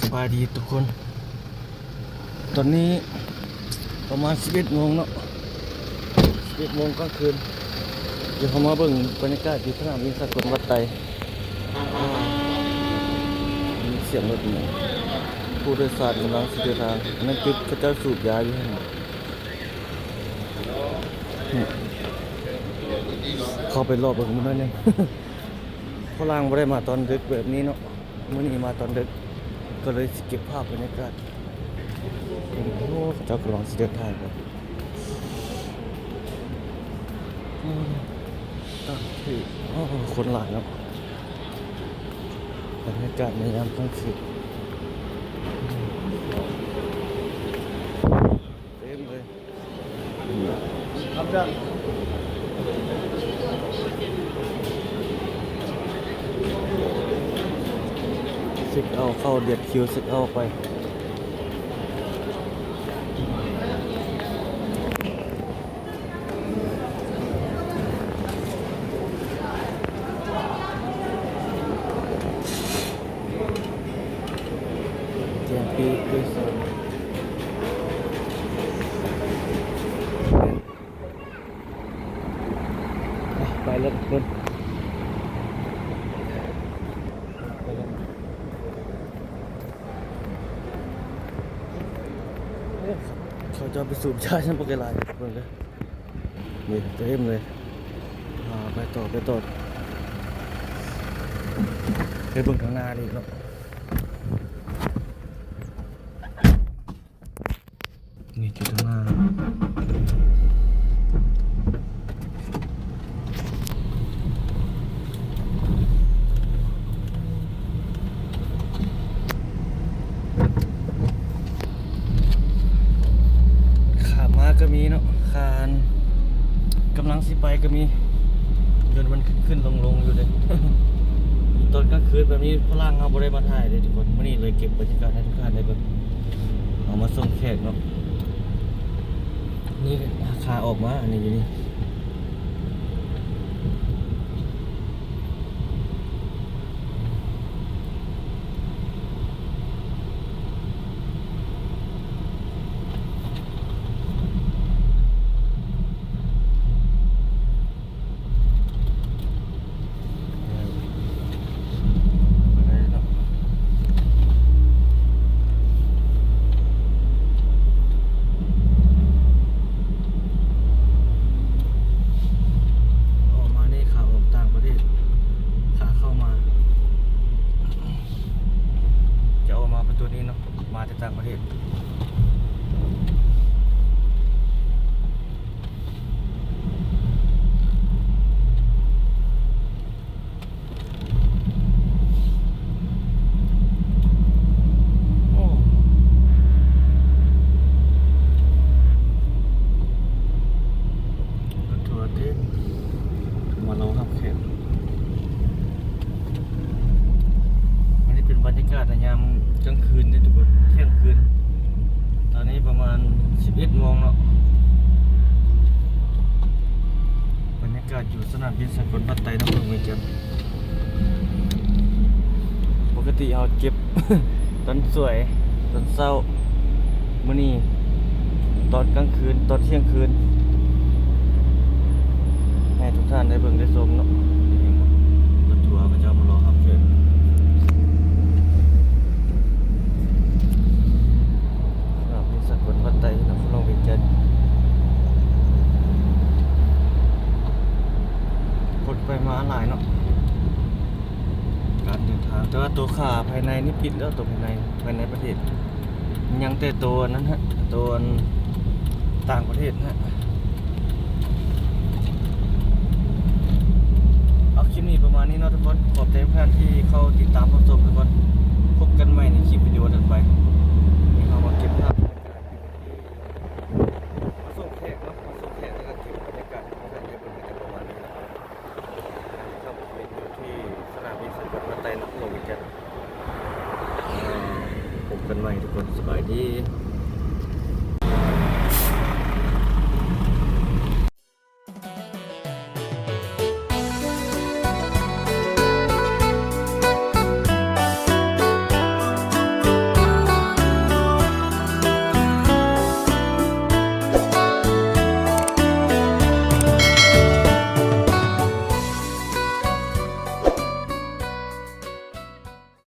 สบายดีทุกคน ตอนนี้ประมาณ 11โมงเนาะ11โมงกลางคืน เดี๋ยวเขามาเบิ่งบรรยากาศที่สนามบินสกลวัดไตมีเสียงรถหมูผู้โดยสารกำลังสิเดินทางนั่นคือเขาเจ้าสูบยาอยู่ใหั่นนี่เข้าไปรอบเบิ่งมันหน่อยหนึงฝรั่งบ่ได้มาตอนดึกแบบนี้เนาะมื้อนี้มาตอนดึก ก็เลยสิเก็บภาพบรรยากาศโอ้โหเจ้ากำลังสิเดินทางกันอืมตั้งที่โอ้คนหลายเนาะบรรยากาศในยามกลางคืนเต็มเลยครับจ้า สึกเอาเข้าเดียดคิวสึกเอาไปเตรียมปีด้วยซ้ำไปแล้วทุกคนไปแล้ว เขาจะไปสูบชาฉันปกติลายทุกคนเลยนี่เต็มเลยไปต่อไปต่อไปเบิ่งข้างหน้าดิเนาะนี่จุดข้างหน้ามาก็มีเนาะคานกำลังสิไปก็มีเดินมันขึ้นขึ้นลงลงอยู่เลยตอนกลางคืนแบบนี้พลังเอาบริมาถ่ายเลยทุกคนวันนี้เลยเก็บบรรยากาศให้ทุกท่านได้เบิ่งเอามาส่งแขกเนาะนี่ขาออกมาอันนี้อยู่นี่อะไรเนาะออกมานี่ขาออกต่างประเทศขาเข้ามา จะออกมาประตูนี้เนาะมาจากต่างประเทศ โอ้รถทัวร์เต้นมาเราครับแขกอันนี้เป็นบรรยากาศในยามกลางคืนเนี่ยทุกคนเที่ยงคืน ตอนนี้ประมาณ 11โมงเนาะบรรยากาศอยู่สนามบินสกลพัดไตนครเวียงจันทน์ปกติเอาเก็บ ตอนสวยตอนเศร้ามื้อนี้ตอนกลางคืน ตอนเที่ยงคืน ให้ทุกท่านได้เบิ่งได้ชมเนาะนี่รถทัวร์ก็จะมารอครับเชิญครับนี่สกลวัดไตนครหลวงเวียงจันทน์คนไปมาหลายเนาะ การเดินทางแต่ว่าตัวขาภายในนี่ปิดแล้วตัวภายในภายในประเทศ ยังแต่ตัวนั้นฮะตัวต่างประเทศฮะเอาคลิปนี้ประมาณนี้นะทุกคนขอบใจทุกท่านที่เข้าติดตามรับชมทุกคนพบกันใหม่ในคลิปวิดีโอถัดไปนี่เรามาเก็บภาพบรรยากาศมาส่งแขกเนาะมาส่งแขกแล้วก็เก็บบรรยากาศให้ทุกท่านได้เบิ่งกันประมาณนี้นะครับ ครับเป็นอยู่ที่สนามบินสุวรรณไตนครหลวงวิจันทร์พบ กันใหม่ทุกคนสบายดี